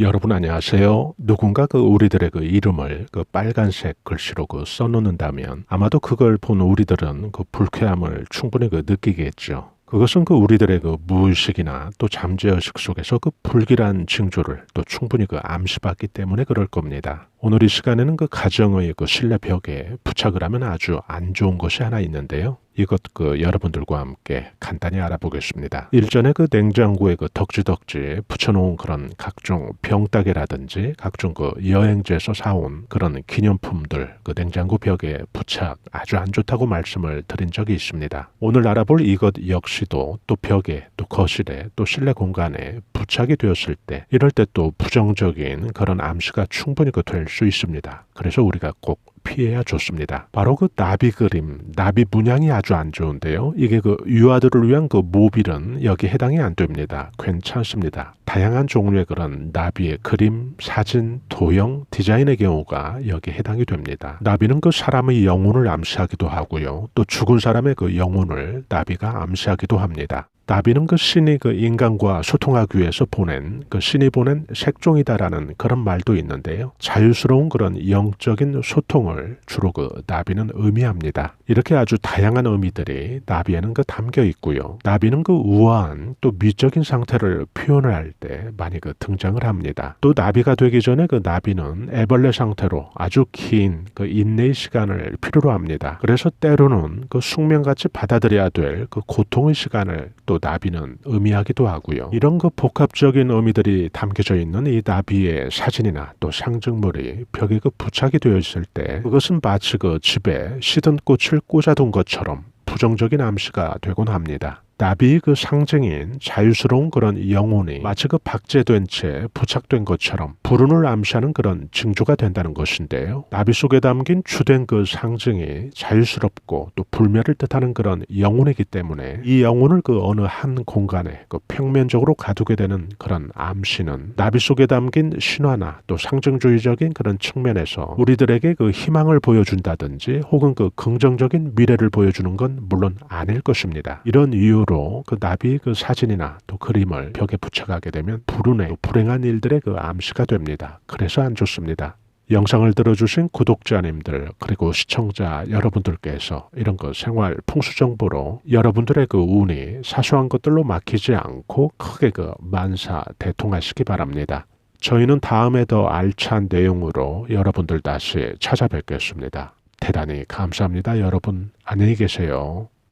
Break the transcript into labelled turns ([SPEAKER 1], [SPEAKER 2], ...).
[SPEAKER 1] 여러분 안녕하세요. 누군가 그 우리들의 그 이름을 그 빨간색 글씨로 그 써놓는다면 아마도 그걸 본 우리들은 그 불쾌함을 충분히 그 느끼겠죠. 그것은 그 우리들의 그 무의식이나 또 잠재의식 속에서 그 불길한 징조를 또 충분히 그 암시받기 때문에 그럴 겁니다. 오늘 이 시간에는 그 가정의 그 신뢰 벽에 부착을 하면 아주 안 좋은 것이 하나 있는데요. 이것 그 여러분들과 함께 간단히 알아보겠습니다. 일전에 그 냉장고에 그 덕지덕지 붙여놓은 그런 각종 병따개라든지 각종 그 여행지에서 사온 그런 기념품들 그 냉장고 벽에 부착 아주 안 좋다고 말씀을 드린 적이 있습니다. 오늘 알아볼 이것 역시도 또 벽에 또 거실에 또 실내 공간에 부착이 되었을 때 이럴 때 또 부정적인 그런 암시가 충분히 그될 수 있습니다. 그래서 우리가 꼭 피해야 좋습니다. 바로 그 나비 그림, 나비 문양이 아주 안 좋은데요. 이게 그 유아들을 위한 그 모빌은 여기 해당이 안 됩니다. 괜찮습니다. 다양한 종류의 그런 나비의 그림, 사진, 도형, 디자인의 경우가 여기 해당이 됩니다. 나비는 그 사람의 영혼을 암시하기도 하고요. 또 죽은 사람의 그 영혼을 나비가 암시하기도 합니다. 나비는 그 신이 그 인간과 소통하기 위해서 보낸 그 신이 보낸 색종이다라는 그런 말도 있는데요. 자유스러운 그런 영적인 소통을 주로 그 나비는 의미합니다. 이렇게 아주 다양한 의미들이 나비에는 그 담겨 있고요. 나비는 그 우아한 또 미적인 상태를 표현을 할 때 많이 그 등장을 합니다. 또 나비가 되기 전에 그 나비는 애벌레 상태로 아주 긴 그 인내의 시간을 필요로 합니다. 그래서 때로는 그 숙명같이 받아들여야 될 그 고통의 시간을 또 나비는 의미하기도 하고요. 이런 그 복합적인 의미들이 담겨져 있는 이 나비의 사진이나 또 상징물이 벽에 그 부착이 되어 있을 때 그것은 마치 그 집에 시든 꽃을 꽂아둔 것처럼 부정적인 암시가 되곤 합니다. 나비의 그 상징인 자유스러운 그런 영혼이 마치 그 박제된 채 부착된 것처럼 불운을 암시하는 그런 징조가 된다는 것인데요. 나비 속에 담긴 주된 그 상징이 자유스럽고 또 불멸을 뜻하는 그런 영혼이기 때문에 이 영혼을 그 어느 한 공간에 그 평면적으로 가두게 되는 그런 암시는 나비 속에 담긴 신화나 또 상징주의적인 그런 측면에서 우리들에게 그 희망을 보여준다든지 혹은 그 긍정적인 미래를 보여주는 건 물론 아닐 것입니다. 이런 이유 이유로 그 나비 그 사진이나 또 그림을 벽에 붙여가게 되면 불운의 불행한 일들의 그 암시가 됩니다. 그래서 안 좋습니다. 영상을 들어주신 구독자님들 그리고 시청자 여러분들께서 이런 그 생활 풍수 정보로 여러분들의 그 운이 사소한 것들로 막히지 않고 크게 그 만사 대통하시기 바랍니다. 저희는 다음에 더 알찬 내용으로 여러분들 다시 찾아뵙겠습니다. 대단히 감사합니다. 여러분 안녕히 계세요.